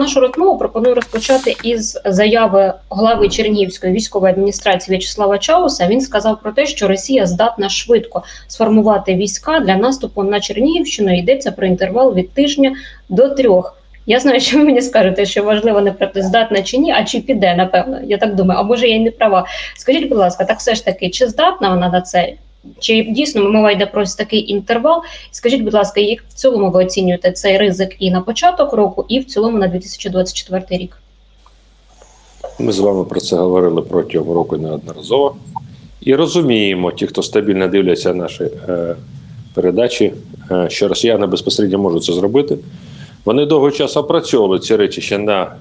нашу розмову пропоную розпочати із заяви глави Чернігівської військової адміністрації В'ячеслава Чауса. Він сказав про те, що Росія здатна швидко сформувати війська для наступу на Чернігівщину. Йдеться про інтервал від тижня до трьох. Я знаю, що ви мені скажете, що важливо не працездатна чи ні, а чи піде, напевно. Я так думаю, а може я й не права. Скажіть, будь ласка, так все ж таки, чи здатна вона на це? Чи дійсно мова йде про такий інтервал? Скажіть, будь ласка, як в цілому ви оцінюєте цей ризик і на початок року, і в цілому на 2024 рік? Ми з вами про це говорили протягом року неодноразово. І розуміємо, ті, хто стабільно дивляться наші е, передачі, е, що росіяни безпосередньо можуть це зробити. Вони довгий час опрацьовували ці речі ще на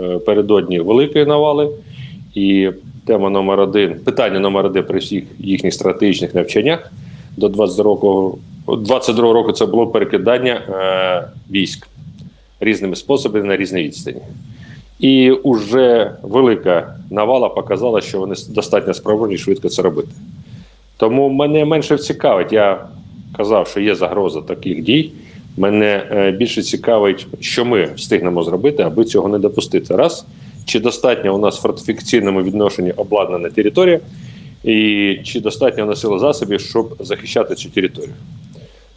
е, передодні великої навали. І тема номер один, питання номер один при всіх їхніх стратегічних навчаннях до 22 року, 22 року це було перекидання е, військ різними способами на різні відстані. І вже велика навала показала, що вони достатньо спроможні швидко це робити. Тому мене менше цікавить. Я казав, що є загроза таких дій. Мене е, більше цікавить, що ми встигнемо зробити, аби цього не допустити. Раз чи достатньо у нас в фортифікаційному відношенні обладнана територія, і чи достатньо у нас сили засобів, щоб захищати цю територію.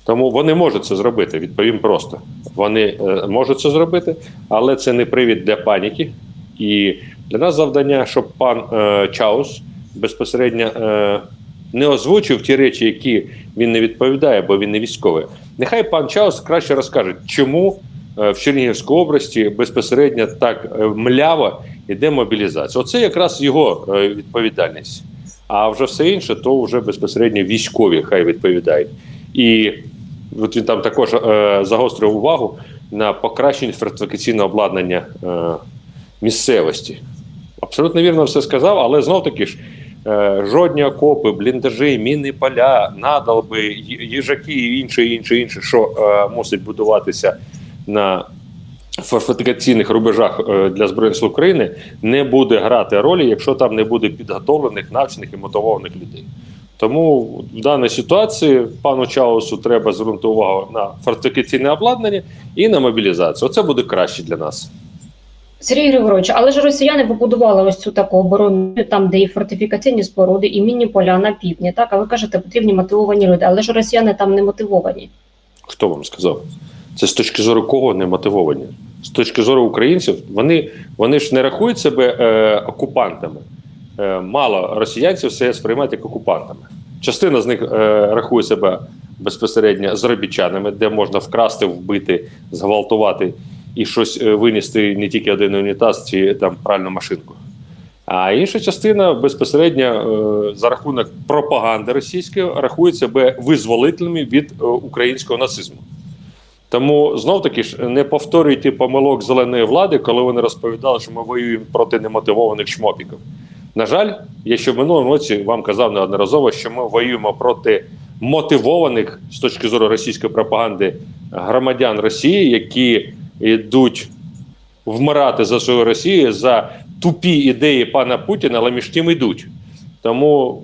Тому вони можуть це зробити. Відповім просто. Вони е, можуть це зробити, але це не привід для паніки. І для нас завдання, щоб пан е, Чаус безпосередньо е, не озвучив ті речі, які він не відповідає, бо він не військовий. Нехай пан Чаус краще розкаже, чому в Чернігівській області безпосередньо так е, мляво йде мобілізація. Оце якраз його е, відповідальність. А вже все інше, то вже безпосередньо військові хай відповідають. І от він там також е, загострив увагу на покращення фортифікаційного обладнання е, місцевості. Абсолютно вірно все сказав, але знов таки ж е, жодні окопи, бліндажі, мінні поля, надалби, їжаки і інше, інше, інше, що е, мусить будуватися на фортифікаційних рубежах е, для збройних сил України, не буде грати ролі, якщо там не буде підготовлених, навчених і мотивованих людей. Тому в даній ситуації пану Чаусу треба звернути увагу на фортифікаційне обладнання і на мобілізацію. Оце буде краще для нас. Сергій Григорович, але ж росіяни побудували ось цю таку оборону, там, де і фортифікаційні споруди, і мінні поля на півдні. Так, а ви кажете, потрібні мотивовані люди, але ж росіяни там не мотивовані. Хто вам сказав? Це з точки зору кого не мотивовані? З точки зору українців, вони, вони ж не рахують себе е, окупантами. Е, мало росіянців все сприймають як окупантами. Частина з них е, рахує себе безпосередньо заробітчанами, де можна вкрасти, вбити, зґвалтувати і щось е, винести не тільки один унітаз чи там пральну машинку. А інша частина безпосередньо е, за рахунок пропаганди російської рахує себе визволителями від е, українського нацизму. Тому знов таки ж не повторюйте помилок зеленої влади, коли вони розповідали, що ми воюємо проти немотивованих шмопіків. На жаль, я ще в минулому році вам казав неодноразово, що ми воюємо проти мотивованих з точки зору російської пропаганди громадян Росії, які йдуть вмирати за свою Росію за тупі ідеї пана Путіна, але між тим йдуть. Тому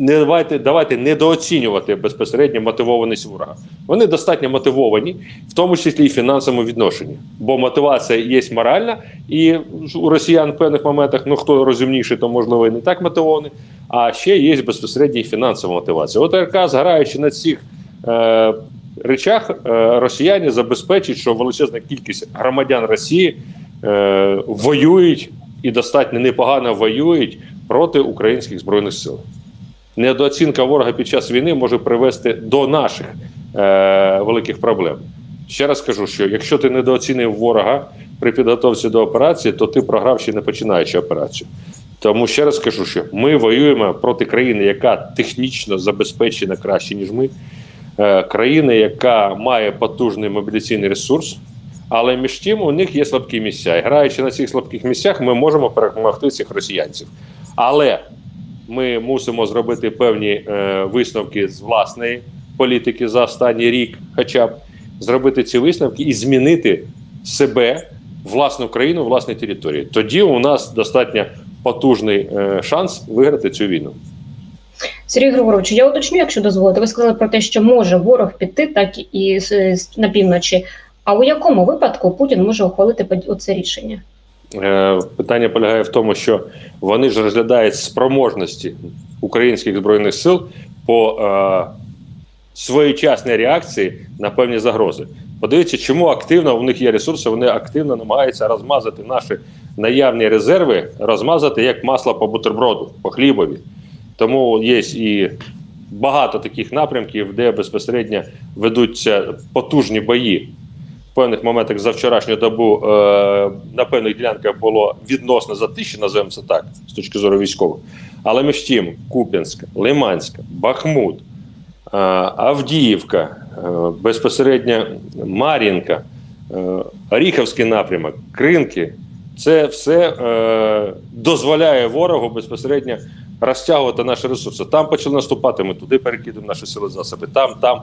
не давайте, давайте недооцінювати безпосередньо мотивованість ворога. Вони достатньо мотивовані, в тому числі і фінансовому відношенні. Бо мотивація є моральна, і у росіян в певних моментах, ну хто розумніший, то можливо і не так мотивований. А ще є безпосередньо фінансова мотивація. От РК, зграючи на цих е, речах, е, росіяни забезпечують, що величезна кількість громадян Росії е, воюють і достатньо непогано воюють проти українських збройних сил. Недооцінка ворога під час війни може привести до наших е, великих проблем. Ще раз кажу, що якщо ти недооцінив ворога при підготовці до операції, то ти програв ще не починаючи операцію. Тому ще раз кажу, що ми воюємо проти країни, яка технічно забезпечена краще, ніж ми. Е, країни, яка має потужний мобіляційний ресурс, але між тим у них є слабкі місця. І граючи на цих слабких місцях, ми можемо перемогти цих росіянців. Але ми мусимо зробити певні е, висновки з власної політики за останній рік, хоча б зробити ці висновки і змінити себе, власну країну, власні території. Тоді у нас достатньо потужний е, шанс виграти цю війну. Сергій Григорович, я уточню, якщо дозволите. Ви сказали про те, що може ворог піти, так і на півночі. А у якому випадку Путін може ухвалити оце рішення? Е, Питання полягає в тому, що вони ж розглядають спроможності українських збройних сил по е, своєчасній реакції на певні загрози. Подивіться, чому активно у них є ресурси, вони активно намагаються розмазати наші наявні резерви, розмазати як масло по бутерброду, по хлібові. Тому є і багато таких напрямків, де безпосередньо ведуться потужні бої в певних моментах за вчорашню добу е, на певних ділянках було відносно за тисячі, називаємо це так, з точки зору військових. Але між тим, Куп'янська, Лиманська, Бахмут, е, Авдіївка, е, безпосередньо Мар'їнка, е, Оріховський напрямок, Кринки. Це все е, дозволяє ворогу безпосередньо розтягувати наші ресурси. Там почали наступати, ми туди перекидуємо наші сили засоби. Там, там.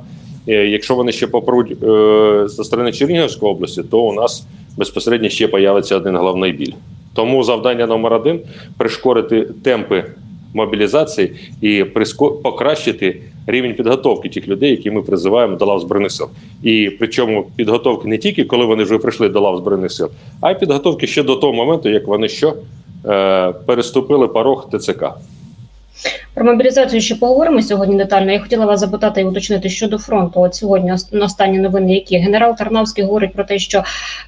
Е, Якщо вони ще попруть е, зі сторони Чернігівської області, то у нас безпосередньо ще появиться один головний біль. Тому завдання номер один пришкорити темпи мобілізації і покращити рівень підготовки тих людей, які ми призиваємо до лав збройних сил. І причому підготовки не тільки коли вони вже прийшли до лав збройних сил, а й підготовки ще до того моменту, як вони що е, переступили порог ТЦК. Про мобілізацію ще поговоримо сьогодні детально. Я хотіла вас запитати і уточнити щодо фронту. От сьогодні останні новини, які генерал Тарнавський говорить про те, що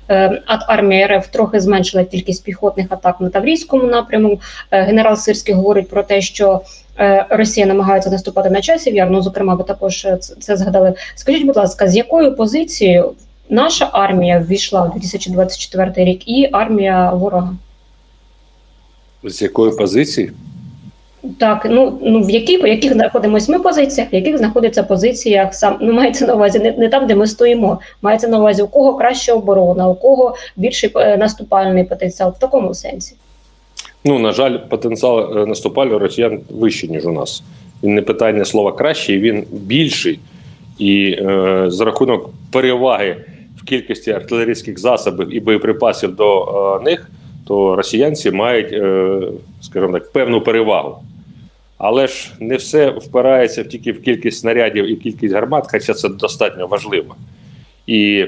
е, армія РФ трохи зменшила кількість піхотних атак на Таврійському напряму. Е, генерал Сирський говорить про те, що е, Росія намагається наступати на часів яр. Ну, зокрема, ви також це, це згадали. Скажіть, будь ласка, з якою позицією наша армія ввійшла у 2024 рік і армія ворога? З якої позиції? Так, ну ну в яких, в яких знаходимося ми позиціях, в яких знаходиться позиціях сам ну мається на увазі не, не там, де ми стоїмо. Мається на увазі, у кого краща оборона, у кого більший е, наступальний потенціал в такому сенсі. Ну, на жаль, потенціал е, наступальний росіян вищий, ніж у нас. Він не питання слова кращий, він більший. І е, за рахунок переваги в кількості артилерійських засобів і боєприпасів до е, них, то росіянці мають, е, скажімо так, певну перевагу. Але ж не все впирається тільки в кількість снарядів і кількість гармат, хоча це достатньо важливо. І,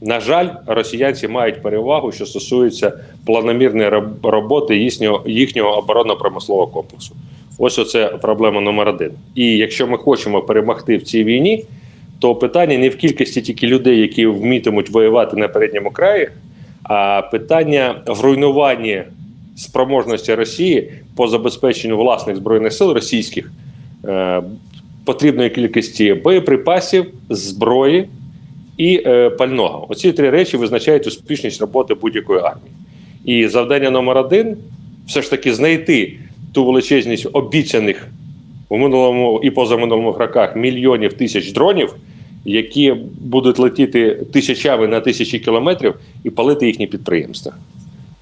на жаль, росіянці мають перевагу, що стосується планомірної роботи їхнього, їхнього оборонно-промислового комплексу. Ось оце проблема номер один. І якщо ми хочемо перемогти в цій війні, то питання не в кількості тільки людей, які вмітимуть воювати на передньому краї, а питання в руйнуванні спроможності Росії по забезпеченню власних збройних сил російських е, потрібної кількості боєприпасів, зброї і е, пального. Оці три речі визначають успішність роботи будь-якої армії. І завдання номер один все ж таки знайти ту величезність обіцяних у минулому і позаминулому роках мільйонів тисяч дронів, які будуть летіти тисячами на тисячі кілометрів і палити їхні підприємства.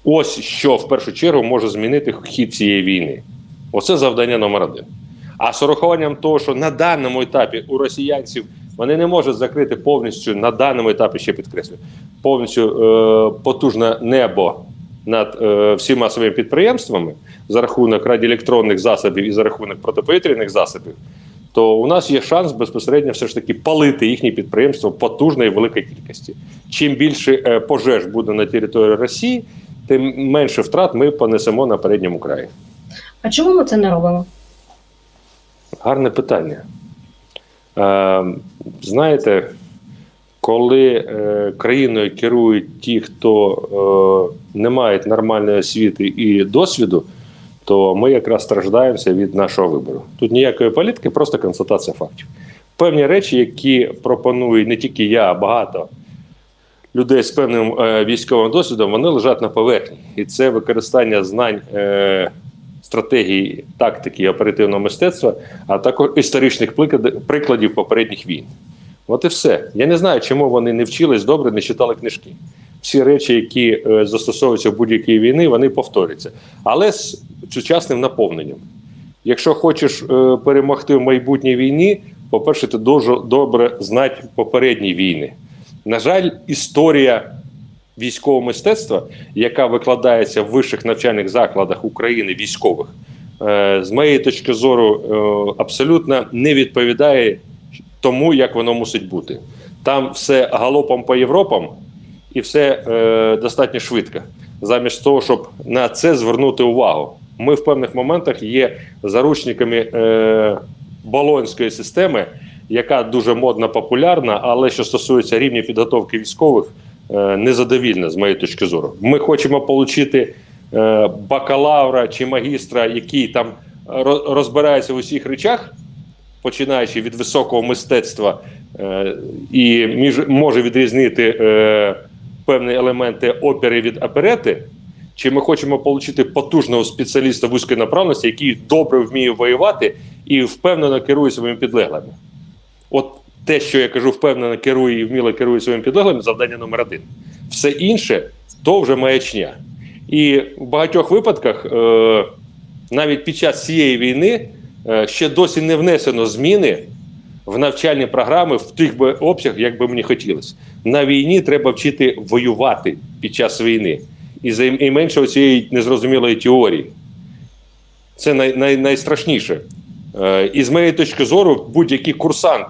Ось що в першу чергу може змінити хід цієї війни. Оце завдання номер один. А з урахуванням того, що на даному етапі у росіянців вони не можуть закрити повністю на даному етапі, ще підкреслюю, повністю е, потужне небо над е, всіма своїми підприємствами за рахунок радіоелектронних засобів і за рахунок протиповітряних засобів, то у нас є шанс безпосередньо все ж таки палити їхні підприємства потужної великій кількості. Чим більше е, пожеж буде на території Росії, тим менше втрат ми понесемо на передньому краї. А чому ми це не робимо? Гарне питання. Е, знаєте, коли е, країною керують ті, хто е, не мають нормальної освіти і досвіду, то ми якраз страждаємося від нашого вибору. Тут ніякої політики, просто констатація фактів. Певні речі, які пропонують не тільки я, а багато людей з певним е, військовим досвідом, вони лежать на поверхні. І це використання знань. Е, стратегії, тактики і оперативного мистецтва, а також історичних прикладів попередніх війн. От і все. Я не знаю, чому вони не вчились добре, не читали книжки. Всі речі, які е, застосовуються в будь-якій війни, вони повторюються. Але з сучасним наповненням. Якщо хочеш е, перемогти в майбутній війні, по-перше, ти дуже добре знати попередні війни. На жаль, історія військового мистецтва, яка викладається в вищих навчальних закладах України військових, е, з моєї точки зору, е, абсолютно не відповідає тому, як воно мусить бути. Там все галопом по Європам, і все е, достатньо швидко, замість того, щоб на це звернути увагу. Ми в певних моментах є заручниками е, болонської системи, яка дуже модна, популярна, але що стосується рівня підготовки військових, е, незадовільна з моєї точки зору. Ми хочемо отримати е, бакалавра чи магістра, який там розбирається в усіх речах, починаючи від високого мистецтва е, і між, може відрізнити е, певні елементи опери від оперети. Чи ми хочемо отримати потужного спеціаліста вузької направленості, який добре вміє воювати і впевнено керує своїми підлеглими? От те, що я кажу, впевнено керує і вміло керує своїми підлеглими, завдання номер один. Все інше то вже маячня. І в багатьох випадках, е, навіть під час цієї війни, е, ще досі не внесено зміни в навчальні програми в тих би обсягах, як би мені хотілося. На війні треба вчити воювати під час війни і, і менше цієї незрозумілої теорії. Це най, най, найстрашніше. Е, і з моєї точки зору, будь-який курсант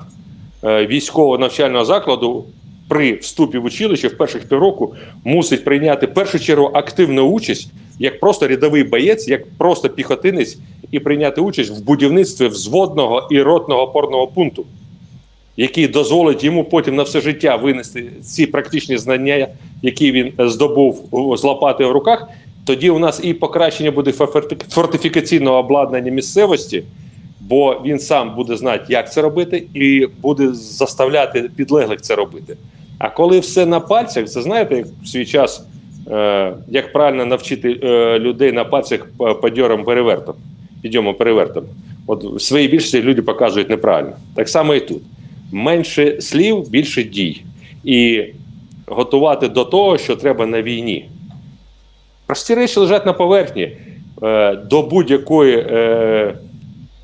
е, військового навчального закладу при вступі в училище в перших півроку мусить прийняти в першу чергу активну участь як просто рядовий боєць, як просто піхотинець, і прийняти участь в будівництві взводного і ротного опорного пункту, який дозволить йому потім на все життя винести ці практичні знання, які він е, здобув з лопатою в руках. Тоді у нас і покращення буде форти- фортифікаційного обладнання місцевості, бо він сам буде знати, як це робити, і буде заставляти підлеглих це робити. А коли все на пальцях, це знаєте, як в свій час, е, як правильно навчити е, людей на пальцях п- підйомом перевертом, підйомом перевертом. От в своїй більшості люди показують неправильно. Так само і тут. Менше слів, більше дій. І готувати до того, що треба на війні. Прості речі лежать на поверхні. Е, до будь-якої е,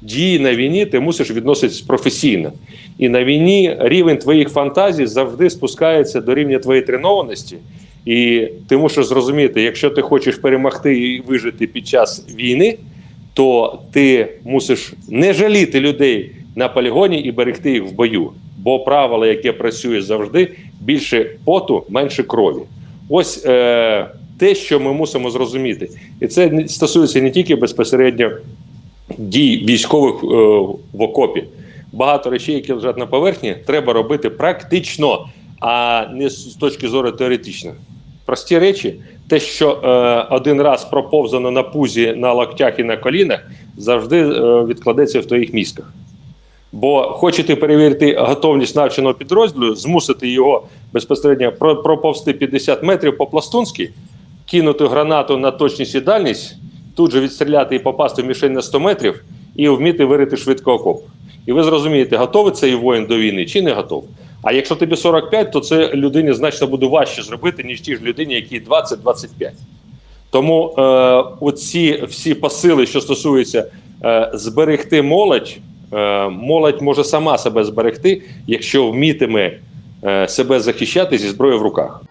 дії на війні ти мусиш відноситись професійно. І на війні рівень твоїх фантазій завжди спускається до рівня твоєї тренованості. І ти мусиш зрозуміти, якщо ти хочеш перемогти і вижити під час війни, то ти мусиш не жаліти людей на полігоні і берегти їх в бою. Бо правило, яке працює завжди, більше поту, менше крові. Ось е, те, що ми мусимо зрозуміти. І це стосується не тільки безпосередньо дій військових е, в окопі. Багато речей, які лежать на поверхні, треба робити практично, а не з точки зору теоретично. Прості речі, те, що е, один раз проповзано на пузі, на локтях і на колінах, завжди е, відкладеться в твоїх мізках. Бо хочете перевірити готовність навченого підрозділу, змусити його безпосередньо проповзти 50 метрів по-пластунськи, кинути гранату на точність і дальність, тут же відстріляти і попасти в мішень на 100 метрів і вміти вирити швидко окоп. І ви зрозумієте, готовий цей воїн до війни чи не готов. А якщо тобі 45, то це людині значно буде важче зробити, ніж ті ж людині, які 20-25. Тому е, оці всі посили, що стосуються е, зберегти молодь, молодь може сама себе зберегти, якщо вмітиме е, себе захищати зі зброєю в руках.